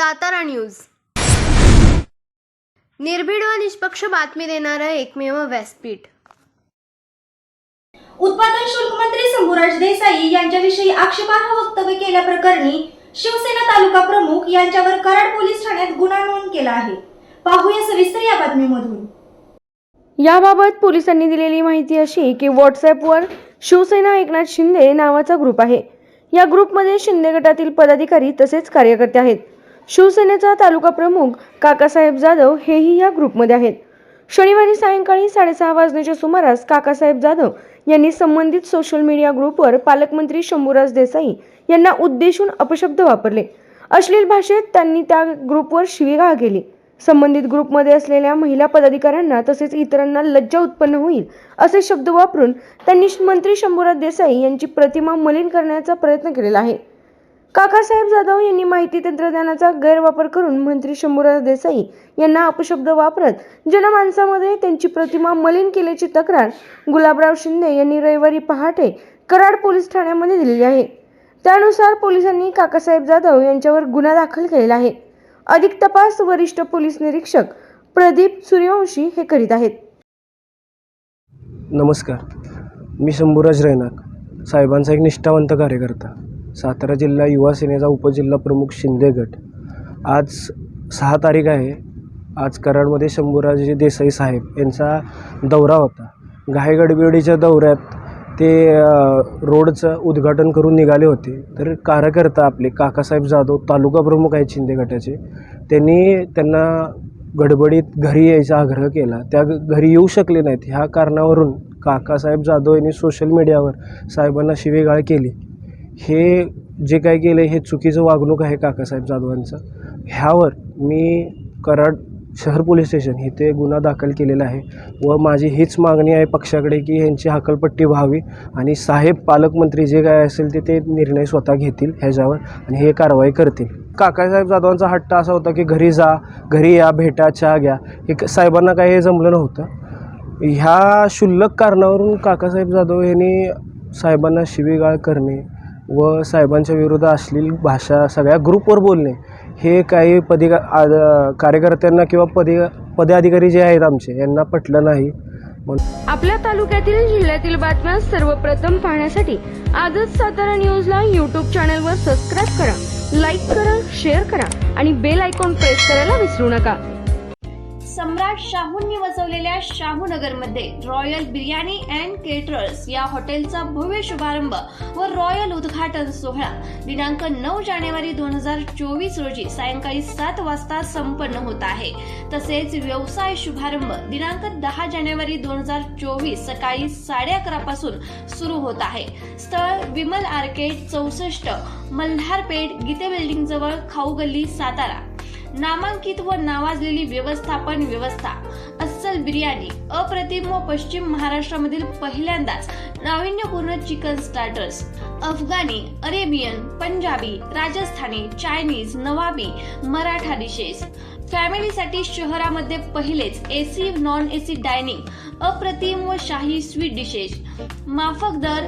Satara news. निर्भीड व निष्पक्ष बातमी देणारं एकमेव व्यासपीठ. उत्पादन शुल्क मंत्री शंभूराज देसाई यांच्याविषयी आक्षेपार्ह वक्तव्य केल्याप्रकरणी शिवसेना तालुका प्रमुख यांच्यावर कराड पोलीस ठाण्यात गुन्हा नोंद केला आहे. पाहूया सविस्तर या बातमीमधून. याबाबत पोलिसांनी दिलेली माहिती अशी की व्हॉट्सॲपवर शिवसेना एकनाथ शिंदे नावाचा ग्रुप आहे. या ग्रुपमध्ये शिंदे गटातील पदाधिकारी तसेच कार्यकर्ते आहेत. शिवसेनेचा तालुका प्रमुख काकासाहेब जाधव हेही या ग्रुपमध्ये आहेत. शनिवारी सायंकाळी साडेसहा वाजण्याच्या सुमारास काकासाहेब जाधव यांनी संबंधित सोशल मीडिया ग्रुपवर पालकमंत्री शंभूराज देसाई यांना उद्देशून अपशब्द वापरले. अश्लील भाषेत त्यांनी त्या ग्रुपवर शिवीगाळ केली. संबंधित ग्रुपमध्ये असलेल्या महिला पदाधिकाऱ्यांना तसेच इतरांना लज्जा उत्पन्न होईल असे शब्द वापरून त्यांनी मंत्री शंभूराज देसाई यांची प्रतिमा मलिन करण्याचा प्रयत्न केलेला आहे. काकासाहेब जाधव यांनी माहिती तंत्रज्ञानाचा गैरवापर करून मंत्री शंभूराज देसाई यांना अपशब्द वापरत जनमानसामध्ये त्यांची प्रतिमा मलिन केल्याची तक्रार गुलाबराव शिंदे यांनी रविवारी पहाटे कराड पोलीस ठाण्यामध्ये दिलेली आहे. त्यानुसार पोलिसांनी काकासाहेब जाधव यांच्यावर गुन्हा दाखल केलेला आहे. अधिक तपास वरिष्ठ पोलीस निरीक्षक प्रदीप सूर्यवंशी हे करीत आहेत. नमस्कार. मी शंभूराज रैनाक साहेबांचा एक निष्ठावंत कार्यकर्ता. सातारा जिल्हा युवा सेनेचा उपजिल्हा प्रमुख शिंदे गट. आज सहा तारीख आहे. आज कराडमध्ये शंभूराजे देसाई साहेब यांचा दौरा होता. घायगडबिडीच्या दौऱ्यात ते रोडचं उद्घाटन करून निघाले होते. तर कार्यकर्ता आपले काकासाहेब जाधव तालुका प्रमुख आहेत शिंदे गटाचे. त्यांनी त्यांना गडबडीत घरी यायचा आग्रह केला. त्या घरी येऊ शकले नाहीत. ह्या कारणावरून काकासाहेब जाधव यांनी सोशल मीडियावर साहेबांना शिवेगाळ केली. हे जे काय केलं हे चुकीचं वागणूक आहे काकासाहेब जाधवांचं. ह्यावर मी कराड शहर पोलीस स्टेशन इथे गुन्हा दाखल केलेला आहे व माझी हीच मागणी आहे पक्षाकडे की ह्यांची हकलपट्टी व्हावी आणि साहेब पालकमंत्री जे काय असेल ते ते निर्णय स्वतः घेतील ह्याच्यावर आणि हे कारवाई करतील. काकासाहेब जाधवांचा हट्ट असा होता की घरी जा घरी या भेटा चहा घ्या. हे क- साहेबांना काही हे जमलं नव्हतं. ह्या क्षुल्लक कारणावरून काकासाहेब जाधव यांनी साहेबांना शिवीगाळ करणे व साहेबांच्या विरुद्ध अश्लील भाषा सगळ्या ग्रुपवर बोलणे हे काही पदिका आद- कार्यकर्त्यांना किंवा पदे पदाधिकारी जे आहेत आमचे यांना पटलं नाही. म्हणून आपल्या तालुक्यातील जिल्ह्यातील बातम्या सर्वप्रथम पाहण्यासाठी आजच सातारा न्यूजला यूट्यूब चॅनलवर सबस्क्राईब करा लाईक करा शेअर करा आणि बेल आयकॉन प्रेस करायला विसरू नका. सम्राट शाहूंनी वसवलेल्या शाहूनगरमध्ये रॉयल बिर्याणी अँड केटरर्स या हॉटेलचा भव्य शुभारंभ व रॉयल उद्घाटन सोहळा दिनांक नऊ जानेवारी दोन हजार चोवीस रोजी सायंकाळी सात वाजता संपन्न होत आहे. तसेच व्यवसाय शुभारंभ दिनांक दहा जानेवारी दोन हजार चोवीस सकाळी साडे अकरा पासून सुरू होत आहे. स्थळ विमल आर्केड चौसष्ट मल्हारपेठ गीते बिल्डिंग जवळ खाऊ गल्ली सातारा नामांकित व नावाजलेली व्यवस्थापन व्यवस्था. अस्सल बिर्याणी अप्रतिम व पश्चिम महाराष्ट्रामधील पहिल्यांदाच नाविन्यपूर्ण चिकन स्टार्टर्स. अफगाणी Arabian Punjabi Rajasthani Chinese नवाबी Maratha dishes फॅमिलीसाठी शहरामध्ये पहिलेच एसी नॉन एसी डायनिंग अप्रतिम व शाही स्वीट डिशेस माफक दर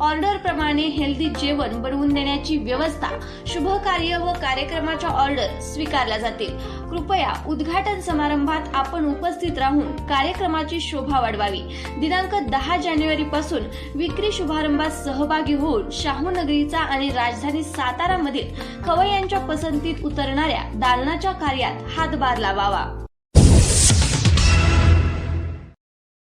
ऑर्डर प्रमाणे हेल्दी जेवण बनवून देण्याची व्यवस्था शुभ कार्य व कार्यक्रमाच्या ऑर्डर स्वीकारल्या जातील. कृपया उद्घाटन समारंभात आपण उपस्थित राहून कार्यक्रमाची शोभा वाढवावी. दिनांक दहा जानेवारी पासून विक्री शुभारंभात सहभागी होऊन शाहूनगरीचा आणि राजधानी सातारा मधील खवय्यांच्या पसंतीत उतरणाऱ्या दालनाच्या कार्यात हातभार लावावा.